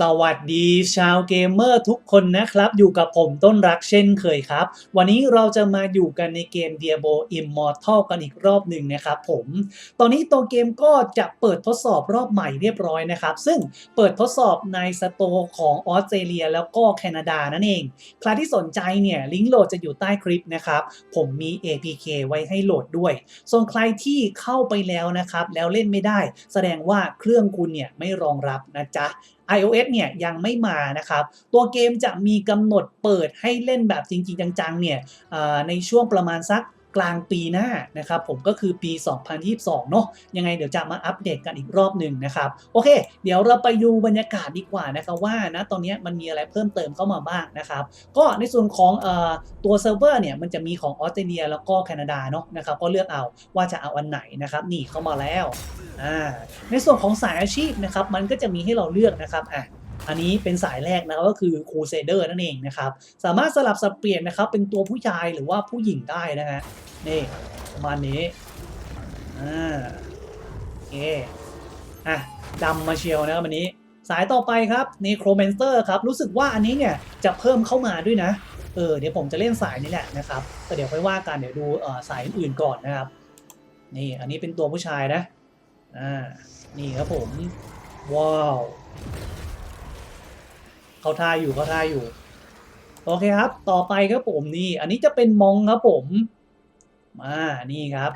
สวัสดีชาวเกมเมอร์ทุกคนนะครับ อยู่กับผมต้นรักเช่นเคยครับ วันนี้เราจะมาอยู่กันในเกม Diablo Immortal กันอีกรอบหนึ่งนะครับผม ตอนนี้ตัวเกมก็จะเปิดทดสอบรอบใหม่เรียบร้อยนะครับ ซึ่งเปิดทดสอบในสโตร์ของออสเตรเลียแล้วก็แคนาดานั่นเอง ใครที่สนใจเนี่ยลิงก์โหลดจะอยู่ใต้คลิปนะครับ ผมมี APK ไว้ให้โหลดด้วย ส่วนใครที่เข้าไปแล้วนะครับแล้วเล่นไม่ได้ แสดงว่าเครื่องคุณเนี่ยไม่รองรับนะจ๊ะ iOS เนี่ยยังไม่มานะครับ ตัวเกมจะมีกำหนดเปิดให้เล่นแบบจริงๆ จังๆ เนี่ยในช่วงประมาณสัก กลางปีหน้านะครับผมก็คือปี 2022 เนาะยังไงเดี๋ยวจะมาอัปเดตกันอีกรอบหนึ่งนะครับ โอเค เดี๋ยวเราไปดูบรรยากาศดีกว่านะครับว่านะตอนนี้มันมีอะไรเพิ่มเติมเข้ามาบ้างนะครับ ก็ในส่วนของเอ่อตัวเซิร์ฟเวอร์เนี่ยมันจะมีของออสเตรเลียแล้วก็แคนาดาเนาะนะครับก็เลือกเอาว่าจะเอาอันไหนนะครับนี่เข้ามาแล้วอ่าในส่วนของสายอาชีพนะครับมันก็จะมีให้เราเลือกนะครับอะ อันนี้เป็นสายแรกนะครับก็คือครูเซเดอร์นั่นเองนะครับ สามารถสลับสับเปลี่ยนนะครับ เป็นตัวผู้ชายหรือว่าผู้หญิงได้นะฮะนี่ประมาณนี้อ่าโอเคอะดำมาเชียวนะครับวันนี้สายต่อไปครับนี่โครเมนเตอร์ครับ รู้สึกว่าอันนี้เนี่ยจะเพิ่มเข้ามาด้วยนะ เออเดี๋ยวผมจะเล่นสายนี้แหละนะครับแต่เดี๋ยวค่อยว่ากันเดี๋ยวดูเออสายอื่นก่อนนะครับ นี่อันนี้เป็นตัวผู้ชายนะอ่านี่ครับผมว้าว เขาท่าอยู่เขาท่าอยู่ โอเคครับ ต่อไปครับผมนี่ อันนี้จะเป็นมองครับผม มานี่ครับ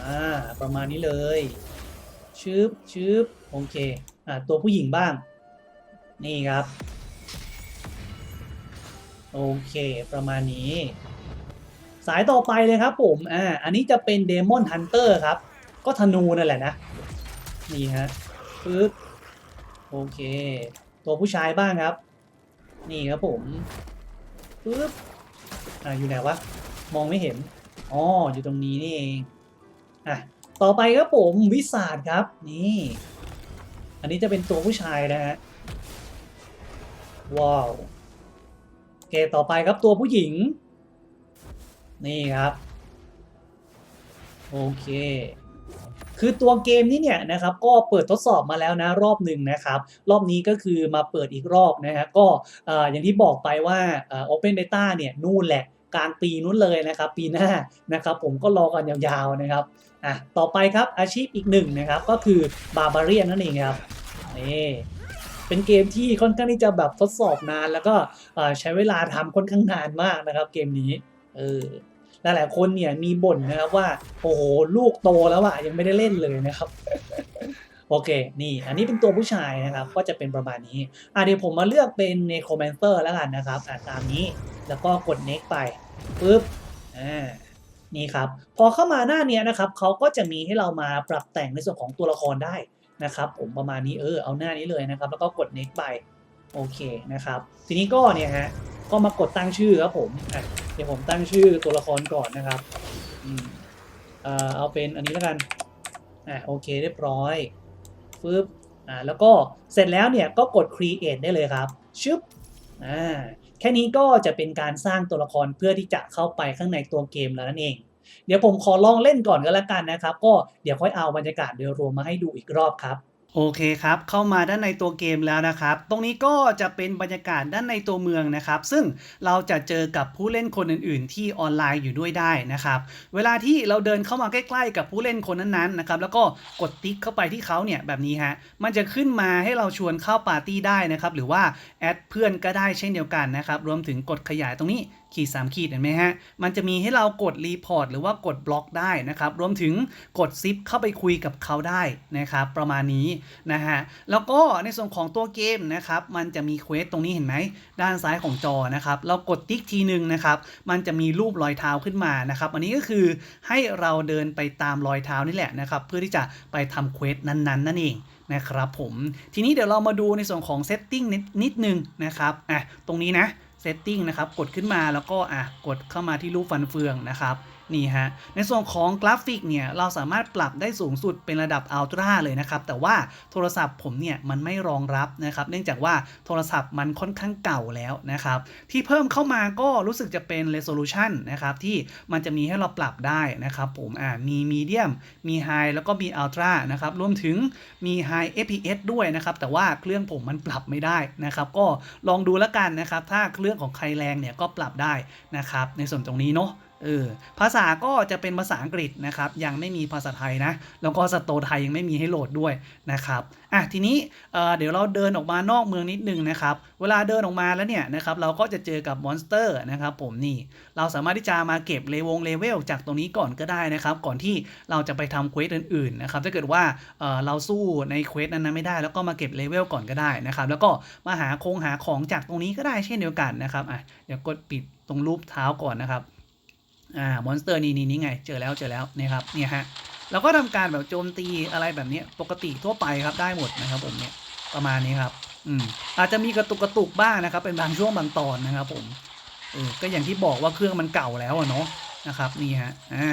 อ่าประมาณนี้เลยชืบชืบโอเคอ่าตัวผู้หญิงบ้าง นี่ครับ โอเค ประมาณนี้ สายต่อไปเลยครับผมอ่าอันนี้จะเป็นเดมอนฮันเตอร์ครับ ก็ธนูนั่นแหละนะ นี่ฮะปึ๊บโอเค ตัวผู้ชายบ้างครับ นี่ครับผมปึ๊บอ่าอยู่ไหนวะมองไม่เห็นอ๋ออยู่ตรงนี้นี่เองอะต่อไปครับผมวิสาดครับนี่ อันนี้จะเป็นตัวผู้ชายนะฮะว้าวโอเคต่อไปครับตัวผู้หญิง นี่ครับ โอเค คือตัวเกมนี้เนี่ยนะครับก็เปิดทดสอบมาแล้วนะรอบหนึ่งนะครับ รอบนี้ก็คือมาเปิดอีกรอบนะฮะก็ออย่างที่บอกไปว่าเอ่อ Open Beta เนี่ยนู่นแหละกลางปีนู้นเลยนะครับ ปีหน้านะครับ ผมก็รอกันยาวๆนะครับอะต่อไปครับอาชีพอีกหนึ่งนะครับ ก็คือบาบาเรียนนั่นเองครับนี่เป็นเกมที่ค่อนข้างที่จะแบบทดสอบนาน แล้วก็ใช้เวลาทำค่อนข้างนานมากนะครับ เกมนี้เออ หลายๆคนเนี่ยมีบ่นนะครับว่าโอ้โหลูกโตแล้วอะยังไม่ได้เล่นเลยนะครับโอเค นี่ อันนี้เป็นตัวผู้ชายนะครับ ก็จะเป็นประมาณนี้ อะเดี๋ยวผมมาเลือกเป็น Necromancer แล้วกันนะครับอะตามนี้ แล้วก็กด next ไป ปึ๊บ อ่า นี่ครับ พอเข้ามาหน้าเนี้ยนะครับ เขาก็จะมีให้เรามาปรับแต่งในส่วนของตัวละครได้นะครับ ผมประมาณนี้ เออ เอาหน้านี้เลยนะครับ แล้วก็กด next ไป โอเคนะครับ ทีนี้ก็เนี่ยฮะ ก็มากดตั้งชื่อครับผมเดี๋ยวผมตั้งชื่อตัวละครก่อนนะครับอืมเอ่อเอาเป็นอันนี้แล้วกันอะโอเคเรียบร้อยฟึบอ่าแล้วก็เสร็จแล้วเนี่ยก็กด create ได้เลยครับชึบอ่าแค่นี้ก็จะเป็นการสร้างตัวละครเพื่อที่จะเข้าไปข้างในตัวเกมแล้วนั่นเอง เดี๋ยวผมขอลองเล่นก่อนก็แล้วกันนะครับ ก็เดี๋ยวค่อยเอาบรรยากาศโดยรวมมาให้ดูอีกรอบครับ โอเคครับ เข้ามาด้านในตัวเกมแล้วนะครับ ตรงนี้ก็จะเป็นบรรยากาศด้านในตัวเมืองนะครับ ซึ่งเราจะเจอกับผู้เล่นคนอื่น ๆ ที่ออนไลน์อยู่ด้วยได้นะครับ เวลาที่เราเดินเข้ามาใกล้ ๆ กับผู้เล่นคนนั้น ๆ นะครับ แล้วก็กดติ๊กเข้าไปที่เขาเนี่ยแบบนี้ฮะ มันจะขึ้นมาให้เราชวนเข้าปาร์ตี้ได้นะครับ หรือว่าแอดเพื่อนก็ได้เช่นเดียวกันนะครับ รวมถึงกดขยายตรงนี้ ขีด3ขีดเห็นไหมฮะ มันจะมีให้เรากดรีพอร์ตหรือว่ากดบล็อกได้นะครับ รวมถึงกดซิปเข้าไปคุยกับเขาได้นะครับ ประมาณนี้นะฮะ แล้วก็ในส่วนของตัวเกมนะครับ มันจะมีเควสตรงนี้เห็นไหม ด้านซ้ายของจอนะครับ เรากดติ๊กทีหนึ่งนะครับ มันจะมีรูปรอยเท้าขึ้นมานะครับ อันนี้ก็คือให้เราเดินไปตามรอยเท้านี่แหละนะครับ เพื่อที่จะไปทำเควสนั้นๆ นั่นเองนะครับผม ทีนี้เดี๋ยวเรามาดูในส่วนของเซตติ้งนิดนิดนึงนะครับ อะ ตรงนี้นะ เซตติ้งนะครับ กดขึ้นมาแล้วก็อะกดเข้ามาที่รูปฟันเฟืองนะครับ นี่ฮะ ในส่วนของกราฟิกเนี่ย เราสามารถปรับได้สูงสุดเป็นระดับอัลตร้าเลยนะครับ แต่ว่าโทรศัพท์ผมเนี่ย มันไม่รองรับนะครับ เนื่องจากว่าโทรศัพท์มันค่อนข้างเก่าแล้วนะครับ ที่เพิ่มเข้ามาก็รู้สึกจะเป็น resolution นะครับ ที่มันจะมีให้เราปรับได้นะครับผมอ่ามี medium มี high แล้วก็มี ultra นะครับรวมถึงมี high fps ด้วยนะครับ แต่ว่าเครื่องผมมันปรับไม่ได้นะครับ ก็ลองดูแล้วกันนะครับ ถ้าเครื่องของใครแรงเนี่ยก็ปรับได้นะครับ ในส่วนตรงนี้เนาะ เออภาษาก็จะเป็นภาษาอังกฤษนะครับ ยังไม่มีภาษาไทยนะ แล้วก็สโตไทยยังไม่มีให้โหลดด้วยนะครับอะทีนี้เเดี๋ยวเราเดินออกมานอกเมืองนิดนึงนะครับ เวลาเดินออกมาแล้วเนี่ยนะครับ เราก็จะเจอกับมอนสเตอร์นะครับผมนี่ เราสามารถที่จะมาเก็บเลวงเลเวลจากตรงนี้ก่อนก็ได้นะครับ ก่อนที่เราจะไปทำเควสอื่นๆนะครับ ถ้าเกิดว่าเเราสู้ในเควสนั้นๆไม่ได้ แล้วก็มาเก็บเลเวลก่อนก็ได้นะครับ แล้วก็มาหาโครงหาของจากตรงนี้ก็ได้เช่นเดียวกันนะครับอะเดี๋ยวกดปิดตรงรูปเท้าก่อนนะครับ อ่ามอนสเตอร์นี่นี่นี่ไง เจอแล้วเจอแล้วเนี่ยครับเนี่ยฮะเราก็ทำการแบบโจมตีอะไรแบบนี้ปกติทั่วไปครับได้หมดนะครับผมเนี่ยประมาณนี้ครับอืมอาจจะมีกระตุกกระตุกบ้างนะครับ เป็นบางช่วงบางตอนนะครับผมเออก็อย่างที่บอกว่าเครื่องมันเก่าแล้วอะเนาะนะครับนี่ฮะอ่า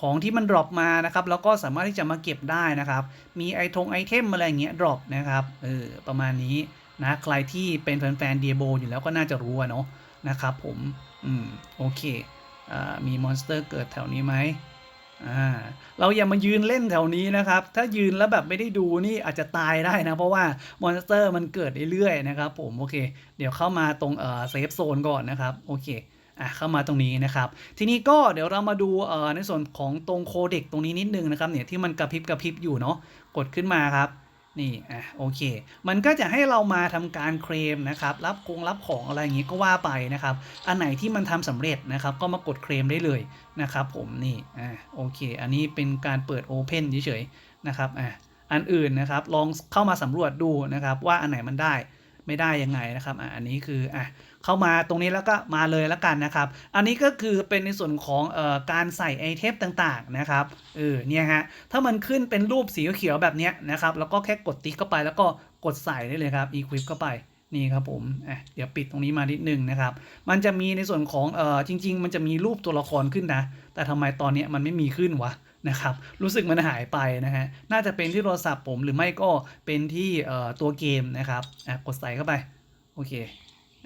ของที่มันดรอปมานะครับแล้วก็สามารถที่จะมาเก็บได้นะครับ มีไอทงไอเทมอะไรเงี้ยดรอปนะครับเออประมาณนี้นะใครที่เป็นแฟนๆเดียโบอยู่แล้วก็น่าจะรู้เนาะนะครับผมอืมโอเค มีมอนสเตอร์เกิดแถวนี้ไหมเราอย่ามายืนเล่นแถวนี้นะครับ ถ้ายืนแล้วแบบไม่ได้ดูนี่อาจจะตายได้นะ เพราะว่ามอนสเตอร์มันเกิดเรื่อยๆนะครับผมโอเค เดี๋ยวเข้ามาตรงเอ่อเซฟโซนก่อนนะครับโอเคอะเข้ามาตรงนี้นะครับ ทีนี้ก็เดี๋ยวเรามาดูเอ่อในส่วนของตรงโคเด็กตรงนี้นิดนึงนะครับเนี่ยที่มันกระพริบกระพริบอยู่เนาะกดขึ้นมาครับ นี่อะโอเค มันก็จะให้เรามาทำการเคลมนะครับ รับคงรับของอะไรอย่างงี้ก็ว่าไปนะครับ อันไหนที่มันทำสำเร็จนะครับ ก็มากดเคลมได้เลยนะครับ ผมนี่อะโอเค อันนี้เป็นการเปิด Open เฉยๆนะครับอะอันอื่นนะครับ ลองเข้ามาสำรวจดูนะครับ ว่าอันไหนมันได้ไม่ได้ยังไงนะครับอะอันนี้คืออะ เข้ามาตรงนี้แล้วก็มาเลยแล้วกันนะครับ อันนี้ก็คือเป็นในส่วนของเอ่อการใส่ไอเทมต่างๆนะครับเออเนี่ยฮะถ้ามันขึ้นเป็นรูปสีเขียวแบบเนี้ยนะครับแล้วก็แค่กดติ๊กเข้าไปแล้วก็กดใส่ได้เลยครับ equip เข้าไปนี่ครับผมอะเดี๋ยวปิดตรงนี้มานิดนึงนะครับ มันจะมีในส่วนของเอ่อจริง ๆ มันจะมีรูปตัวละครขึ้นนะ แต่ทำไมตอนนี้มันไม่มีขึ้นวะนะครับ รู้สึกมันหายไปนะฮะ น่าจะเป็นที่โทรศัพท์ผมหรือไม่ก็เป็นที่เอ่อตัวเกมนะครับ อะกดใส่เข้าไป โอเค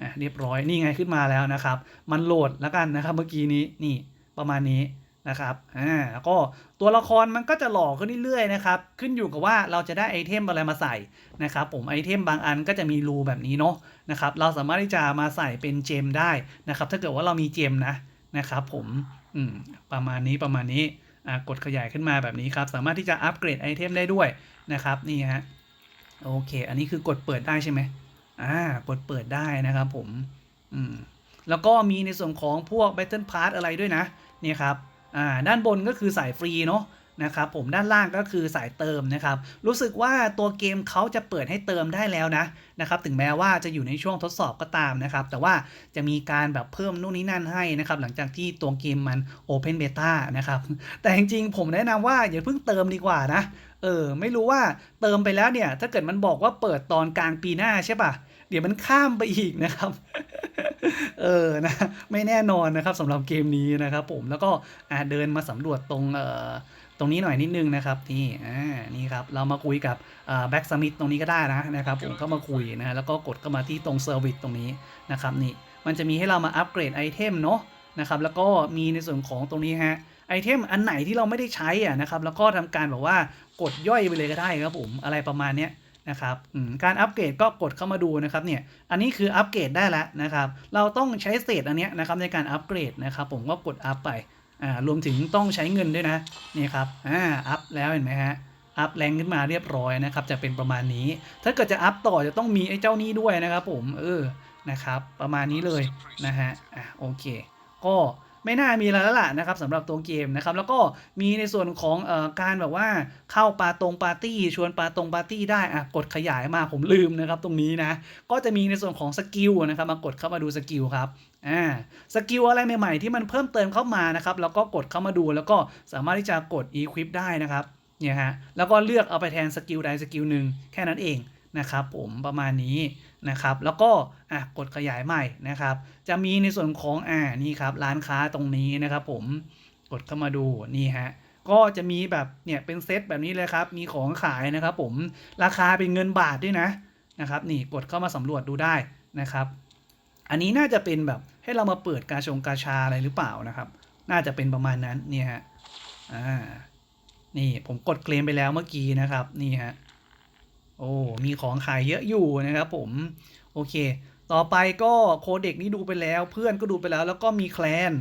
อะเรียบร้อยนี่ไงขึ้นมาแล้วนะครับ มันโหลดแล้วกันนะครับ เมื่อกี้นี้นี่ประมาณนี้นะครับอ่าแล้วก็ตัวละครมันก็จะหล่อขึ้นเรื่อยๆนะครับ ขึ้นอยู่กับว่าเราจะได้ไอเทมอะไรมาใส่นะครับ ผมไอเทมบางอันก็จะมีรูแบบนี้เนาะนะครับ เราสามารถที่จะมาใส่เป็นเจมได้นะครับ ถ้าเกิดว่าเรามีเจมนะนะครับผมอืมประมาณนี้ประมาณนี้อ่ากดขยายขึ้นมาแบบนี้ครับ สามารถที่จะอัปเกรดไอเทมได้ด้วยนะครับนี่ฮะโอเค อันนี้คือกดเปิดได้ใช่ไหม อ่ากดเปิดได้นะครับผมอืมแล้วก็มีในส่วนของพวก Battle Pass อะไรด้วยนะ เนี่ยครับอ่าด้านบนก็คือสายฟรีเนาะ นะครับผมด้านล่างก็คือสายเติมนะครับ รู้สึกว่าตัวเกมเขาจะเปิดให้เติมได้แล้วนะนะครับ ถึงแม้ว่าจะอยู่ในช่วงทดสอบก็ตามนะครับ แต่ว่าจะมีการแบบเพิ่มนู่นนี่นั่นให้นะครับ หลังจากที่ตัวเกมมัน Open Beta นะครับ แต่จริงๆผมแนะนำว่าอย่าเพิ่งเติมดีกว่านะ เออ ไม่รู้ว่าเติมไปแล้วเนี่ย ถ้าเกิดมันบอกว่าเปิดตอนกลางปีหน้าใช่ปะเดี๋ยวมันข้ามไปอีกนะครับเออ นะ ไม่แน่นอนนะครับสำหรับเกมนี้นะครับผม แล้วก็เดินมาสำรวจตรงเอ่อ รงนี้หน่อยนิดนึงนะครับนี่อ่านี่ครับเรามาคุยกับแบ็กสมิธตรงนี้ก็ได้นะนะครับผมก็มาคุยนะแล้วก็กดเข้ามาที่ตรงเซอร์วิสตรงนี้นะครับนี่มันจะมีให้เรามาอัปเกรดไอเทมเนาะนะครับแล้วก็มีในส่วนของตรงนี้ฮะไอเทมอันไหนที่เราไม่ได้ใช้อะนะครับแล้วก็ทำการแบบว่ากดย่อยไปเลยก็ได้ครับผมอะไรประมาณเนี้ยนะครับอืมการอัปเกรดก็กดเข้ามาดูนะครับเนี่ยอันนี้คืออัปเกรดได้แล้วนะครับเราต้องใช้เศษอันเนี้ยนะครับในการอัปเกรดนะครับผมก็กดอัพไป อ่ารวมถึงต้องใช้เงินด้วยนะนี่ครับอ่าอัพแล้วเห็นไหมฮะอัพแรงขึ้นมาเรียบร้อยนะครับจะเป็นประมาณนี้ ถ้าเกิดจะอัพต่อจะต้องมีไอ้เจ้านี้ด้วยนะครับผมเออนะครับประมาณนี้เลยนะฮะอะโอเค ก็ ไม่น่ามีอะไรแล้วล่ะนะครับสำหรับตัวเกมนะครับแล้วก็มีในส่วนของเอ่อการแบบว่าเข้าปาตรงปาร์ตี้ชวนปาตรงปาร์ตี้ได้อะกดขยายมาผมลืมนะครับตรงนี้นะก็จะมีในส่วนของสกิลนะครับมากดเข้ามาดูสกิลครับอ่าสกิลอะไรใหม่ๆ ที่มันเพิ่มเติมเข้ามานะครับแล้วก็กดเข้ามาดูแล้วก็สามารถที่จะกด equip ได้นะครับเนี่ยฮะแล้วก็เลือกเอาไปแทนสกิลใดสกิลหนึ่งแค่นั้นเองนะครับผมประมาณนี้ นะครับ แล้วก็อะกดขยายใหม่นะครับ จะมีในส่วนของอ่านี่ครับร้านค้าตรงนี้นะครับผมกดเข้ามาดูนี่ฮะก็จะมีแบบเนี่ยเป็นเซตแบบนี้เลยครับ มีของขายนะครับ ผมราคาเป็นเงินบาทด้วยนะนะครับ นี่กดเข้ามาสำรวจดูได้นะครับ อันนี้น่าจะเป็นแบบให้เรามาเปิดกาชงกาชาอะไรหรือเปล่านะครับ น่าจะเป็นประมาณนั้นเนี่ยฮะอ่านี่ผมกดเคลมไปแล้วเมื่อกี้นะครับ นี่ฮะ อ้มีของขายเยอะอยู่นะครับผม โอเค ต่อไปก็โคเด็กนี่ดูไปแล้ว เพื่อนก็ดูไปแล้ว แล้วก็มีแคลน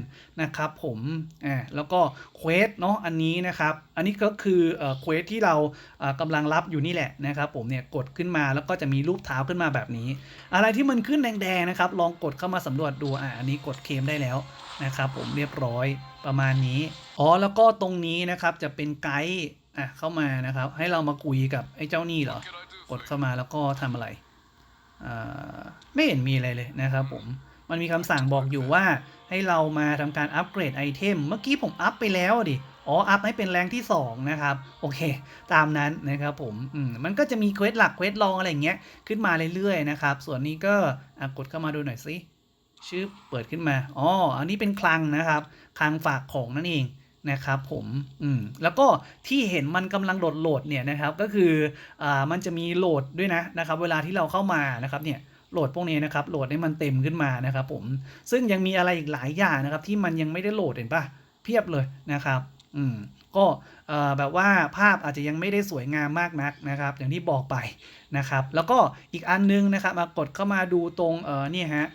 นะครับผมอ่าแล้วก็เควสเนาะอันนี้นะครับ อันนี้ก็คือเอ่อเควสที่เราเอ่อกำลังรับอยู่นี่แหละนะครับผมเนี่ยกดขึ้นมาแล้วก็จะมีรูปเท้าขึ้นมาแบบนี้ อะไรที่มันขึ้นแดงๆนะครับ ลองกดเข้ามาสำรวจดูอ่าอันนี้กดเคลมได้แล้ว นะครับผมเรียบร้อยประมาณนี้อ๋อแล้วก็ตรงนี้นะครับจะเป็นไกด์อะเข้ามานะครับ ให้เรามาคุยกับไอ้เจ้านี่เหรอกดเข้ามาแล้วก็ทำอะไรอ่าไม่เห็นมีอะไรเลยนะครับผมมันมีคำสั่งบอกอยู่ว่าให้เรามาทำการอัปเกรดไอเทมเมื่อกี้ผมอัพไปแล้วดิอ๋ออัพให้เป็นแรงที่2นะครับโอเค ตามนั้นนะครับผมอืมมันก็จะมีเควสหลักเควสรองอะไรอย่างเงี้ยขึ้นมาเรื่อยๆนะครับส่วนนี้ก็อะกดเข้ามาดูหน่อยสิ ชื่อเปิดขึ้นมา อ๋อ อันนี้เป็นคลังนะครับ คลังฝากของนั่นเองนะครับผมอืมแล้วก็ที่เห็นมันกำลังโหลดโหลดเนี่ยนะครับ ก็คืออ่ามันจะมีโหลดด้วยนะนะครับ เวลาที่เราเข้ามานะครับเนี่ยโหลดพวกนี้นะครับ โหลดให้มันเต็มขึ้นมานะครับ ผม ซึ่งยังมีอะไรอีกหลายอย่างนะครับ ที่มันยังไม่ได้โหลดเห็นปะเพียบเลยนะครับ อืมก็เอ่อแบบว่าภาพอาจจะยังไม่ได้สวยงามมากนักนะครับ อย่างที่บอกไปนะครับ แล้วก็อีกอันนึงนะครับมากดเข้ามาดูตรงเออนี่ฮะ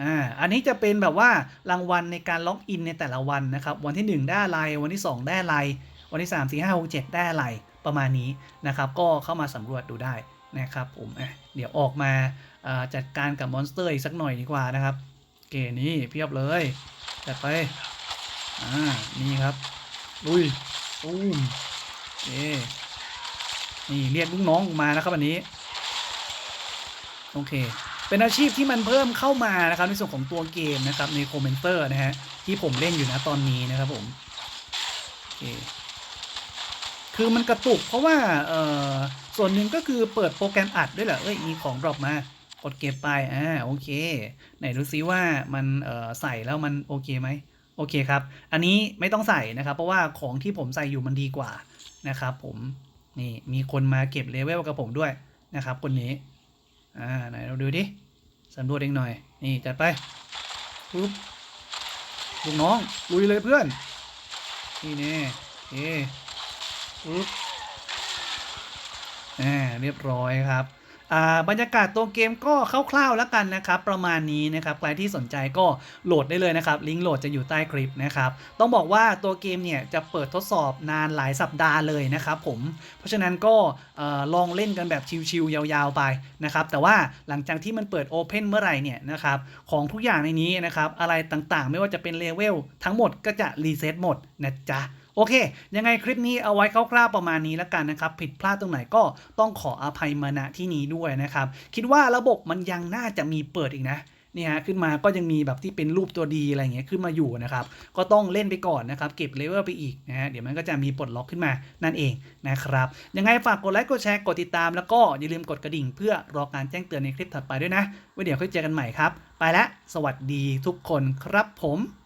อ่า อันนี้จะเป็นแบบว่ารางวัลในการล็อกอินในแต่ละวันนะครับ วันที่ 1 ได้อะไร วันที่ 2 ได้อะไร วันที่ 3 4 5 6 7 ได้อะไร ประมาณนี้นะครับ ก็เข้ามาสำรวจดูได้นะครับผมเดี๋ยวออกมาจัดการกับมอนสเตอร์อีกสักหน่อยดีกว่านะครับ เกนี่เพียบเลยจัดไป อ่า นี่ครับ ลุยตูมเอนี่เรียกลูกน้องมานะครับอันนี้ โอเค เป็นอาชีพที่มันเพิ่มเข้ามานะครับในส่วนของตัวเกมนะครับในคอมเมนเตอร์นะฮะที่ผมเล่นอยู่นะตอนนี้นะครับผมโอเคคือมันกระตุกเพราะว่าเอ่อส่วนหนึ่งก็คือเปิดโปรแกรมอัดด้วยเหรอเอ้ยมีของดรอปมากดเก็บไปอ่าโอเค ไหนดูซิว่ามันเอ่อใส่แล้วมันโอเคไหมโอเคครับ อันนี้ไม่ต้องใส่นะครับ เพราะว่าของที่ผมใส่อยู่มันดีกว่านะครับผมนี่มีคนมาเก็บเลเวลกับผมด้วยนะครับคนนี้อ่าไหนเราดูดิ สำรวจเองหน่อย นี่จัดไปปุ๊บลูกน้อง ลุยเลยเพื่อน นี่แน่เอ๊ปุ๊บอ่าเรียบร้อยครับ บรรยากาศตัวเกมก็คร่าวๆแล้วกันนะครับ ประมาณนี้นะครับใครที่สนใจก็โหลดได้เลยนะครับ ลิงก์โหลดจะอยู่ใต้คลิปนะครับ ต้องบอกว่าตัวเกมเนี่ยจะเปิดทดสอบนานหลายสัปดาห์เลยนะครับผม เพราะฉะนั้นก็ลองเล่นกันแบบชิลๆยาวๆไปนะครับ แต่ว่าหลังจากที่มันเปิด Open เมื่อไหร่เนี่ยนะครับของทุกอย่างในนี้นะครับอะไรต่างๆ ไม่ว่าจะเป็นเลเวลทั้งหมดก็จะรีเซ็ตหมดนะจ๊ะ โอเค ยังไงคลิปนี้เอาไว้คร่าวๆประมาณนี้แล้วกันนะครับ ผิดพลาดตรงไหนก็ต้องขออภัยมาณที่นี้ด้วยนะครับ คิดว่าระบบมันยังน่าจะมีเปิดอีกนะนี่ฮะขึ้นมาก็ยังมีแบบที่เป็นรูปตัวดีอะไรเงี้ยขึ้นมาอยู่นะครับ ก็ต้องเล่นไปก่อนนะครับ เก็บเลเวลไปอีกนะฮะเดี๋ยวมันก็จะมีปลดล็อกขึ้นมานั่นเองนะครับ ยังไงฝากกดไลค์กดแชร์กดติดตามแล้วก็อย่าลืมกดกระดิ่งเพื่อรอการแจ้งเตือนในคลิปถัดไปด้วยนะไว้เดี๋ยวค่อยเจอกันใหม่ครับ ไปละสวัสดีทุกคนครับผม